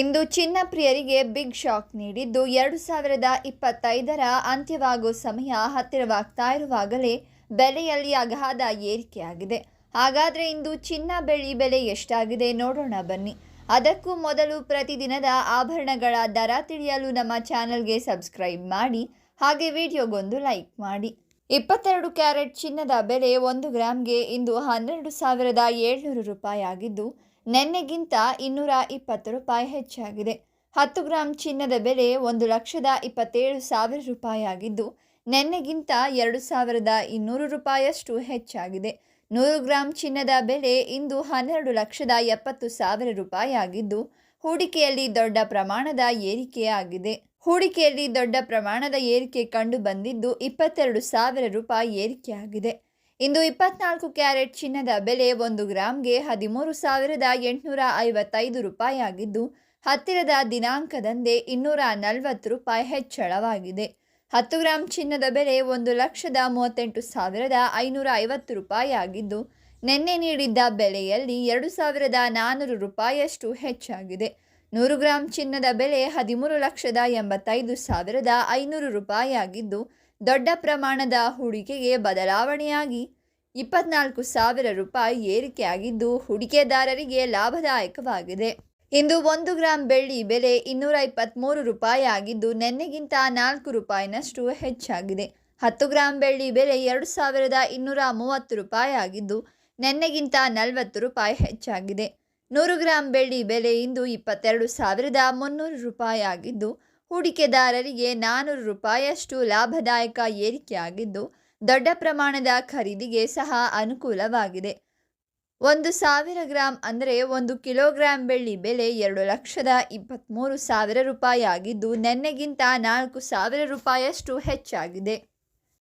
ಇಂದು ಚಿನ್ನ ಪ್ರಿಯರಿಗೆ big shock ನೀಡಿದ್ದು. ಎರಡು ಸಾವಿರದ ಇಪ್ಪತ್ತೈದರ ಅಂತ್ಯವಾಗುವ ಸಮಯ ಹತ್ತಿರವಾಗ್ತಾ ಇರುವಾಗಲೇ ಬೆಲೆಯಲ್ಲಿ ಅಗಾಧ ಏರಿಕೆಯಾಗಿದೆ. ಹಾಗಾದರೆ ಇಂದು ಚಿನ್ನ ಬೆಳ್ಳಿ ಬೆಲೆ ಎಷ್ಟಾಗಿದೆ ನೋಡೋಣ ಬನ್ನಿ. ಅದಕ್ಕೂ ಮೊದಲು ಪ್ರತಿದಿನದ ಆಭರಣಗಳ ದರ ತಿಳಿಯಲು ನಮ್ಮ ಚಾನಲ್ಗೆ ಸಬ್ಸ್ಕ್ರೈಬ್ ಮಾಡಿ, ಹಾಗೆ ವಿಡಿಯೋಗೊಂದು ಲೈಕ್ ಮಾಡಿ. ಇಪ್ಪತ್ತೆರಡು ಕ್ಯಾರೆಟ್ ಚಿನ್ನದ ಬೆಲೆ ಒಂದು ಗ್ರಾಮ್ಗೆ ಇಂದು ಹನ್ನೆರಡು ಸಾವಿರದ ಏಳ್ನೂರು ರೂಪಾಯಿ ಆಗಿದ್ದು ನಿನ್ನೆಗಿಂತ ಇನ್ನೂರ ಇಪ್ಪತ್ತು ರೂಪಾಯಿ ಹೆಚ್ಚಾಗಿದೆ. ಹತ್ತು ಗ್ರಾಂ ಚಿನ್ನದ ಬೆಲೆ ಒಂದು ಲಕ್ಷದ ಇಪ್ಪತ್ತೇಳು ಸಾವಿರ ರೂಪಾಯಿ ಆಗಿದ್ದು ನಿನ್ನೆಗಿಂತ ಎರಡು ಸಾವಿರದ ಇನ್ನೂರು ರೂಪಾಯಿಯಷ್ಟು ಹೆಚ್ಚಾಗಿದೆ. ನೂರು ಗ್ರಾಂ ಚಿನ್ನದ ಬೆಲೆ ಇಂದು ಹನ್ನೆರಡು ಲಕ್ಷದ ಎಪ್ಪತ್ತು ಸಾವಿರ ರೂಪಾಯಿ ಆಗಿದ್ದು ಹೂಡಿಕೆಯಲ್ಲಿ ದೊಡ್ಡ ಪ್ರಮಾಣದ ಏರಿಕೆಯಾಗಿದೆ. ಹೂಡಿಕೆಯಲ್ಲಿ ದೊಡ್ಡ ಪ್ರಮಾಣದ ಏರಿಕೆ ಕಂಡು ಬಂದಿದ್ದು ಇಪ್ಪತ್ತೆರಡು ಸಾವಿರ ರೂಪಾಯಿ ಏರಿಕೆಯಾಗಿದೆ. ಇಂದು ಇಪ್ಪತ್ನಾಲ್ಕು ಕ್ಯಾರೆಟ್ ಚಿನ್ನದ ಬೆಲೆ ಒಂದು ಗ್ರಾಮ್ಗೆ ಹದಿಮೂರು ಸಾವಿರದ ಎಂಟುನೂರ ಐವತ್ತೈದು ರೂಪಾಯಿ ಆಗಿದ್ದು ಹತ್ತಿರದ ದಿನಾಂಕದಂದೇ ಇನ್ನೂರ ನಲವತ್ತು ರೂಪಾಯಿ ಹೆಚ್ಚಳವಾಗಿದೆ. ಹತ್ತು ಗ್ರಾಂ ಚಿನ್ನದ ಬೆಲೆ ಒಂದು ಲಕ್ಷದ ಮೂವತ್ತೆಂಟು ಸಾವಿರದ ಐನೂರ ಐವತ್ತು ರೂಪಾಯಿ ಆಗಿದ್ದು ನಿನ್ನೆ ನೀಡಿದ್ದ ಬೆಲೆಯಲ್ಲಿ ಎರಡು ಸಾವಿರದ ನಾನ್ನೂರು ರೂಪಾಯಿಯಷ್ಟು ಹೆಚ್ಚಾಗಿದೆ. ನೂರು ಗ್ರಾಂ ಚಿನ್ನದ ಬೆಲೆ ಹದಿಮೂರು ಲಕ್ಷದ ಎಂಬತ್ತೈದು ಸಾವಿರದ ಐನೂರು ರೂಪಾಯಿ ಆಗಿದ್ದು ದೊಡ್ಡ ಪ್ರಮಾಣದ ಹೂಡಿಕೆಗೆ ಬದಲಾವಣೆಯಾಗಿ ಇಪ್ಪತ್ನಾಲ್ಕು ಸಾವಿರ ರೂಪಾಯಿ ಏರಿಕೆಯಾಗಿದ್ದು, ಹೂಡಿಕೆದಾರರಿಗೆ ಲಾಭದಾಯಕವಾಗಿದೆ. ಇಂದು ಒಂದು ಗ್ರಾಂ ಬೆಳ್ಳಿ ಬೆಲೆ ಇನ್ನೂರ ಇಪ್ಪತ್ತ್ಮೂರು ರೂಪಾಯಿ ಆಗಿದ್ದು ನಿನ್ನೆಗಿಂತ ನಾಲ್ಕು ರೂಪಾಯಿನಷ್ಟು ಹೆಚ್ಚಾಗಿದೆ. ಹತ್ತು ಗ್ರಾಂ ಬೆಳ್ಳಿ ಬೆಲೆ ಎರಡು ಸಾವಿರದ ಇನ್ನೂರ ಮೂವತ್ತು ರೂಪಾಯಿ ಆಗಿದ್ದು ನಿನ್ನೆಗಿಂತ ನಲವತ್ತು ರೂಪಾಯಿ ಹೆಚ್ಚಾಗಿದೆ. ನೂರು ಗ್ರಾಂ ಬೆಳ್ಳಿ ಬೆಲೆ ಇಂದು ಇಪ್ಪತ್ತೆರಡು ಸಾವಿರದ ಮುನ್ನೂರು ರೂಪಾಯಿ ಆಗಿದ್ದು ಹೂಡಿಕೆದಾರರಿಗೆ ನಾನ್ನೂರು ರೂಪಾಯಿಯಷ್ಟು ಲಾಭದಾಯಕ ಏರಿಕೆಯಾಗಿದ್ದು, ದೊಡ್ಡ ಪ್ರಮಾಣದ ಖರೀದಿಗೆ ಸಹ ಅನುಕೂಲವಾಗಿದೆ. ಒಂದು ಸಾವಿರ ಗ್ರಾಂ ಅಂದರೆ ಒಂದು ಕಿಲೋಗ್ರಾಂ ಬೆಳ್ಳಿ ಬೆಲೆ ಎರಡು ಲಕ್ಷದ ಇಪ್ಪತ್ತ್ಮೂರು ಸಾವಿರ ರೂಪಾಯಿ ಆಗಿದ್ದು ನೆನ್ನೆಗಿಂತ ನಾಲ್ಕು ಸಾವಿರ ರೂಪಾಯಿಯಷ್ಟು ಹೆಚ್ಚಾಗಿದೆ.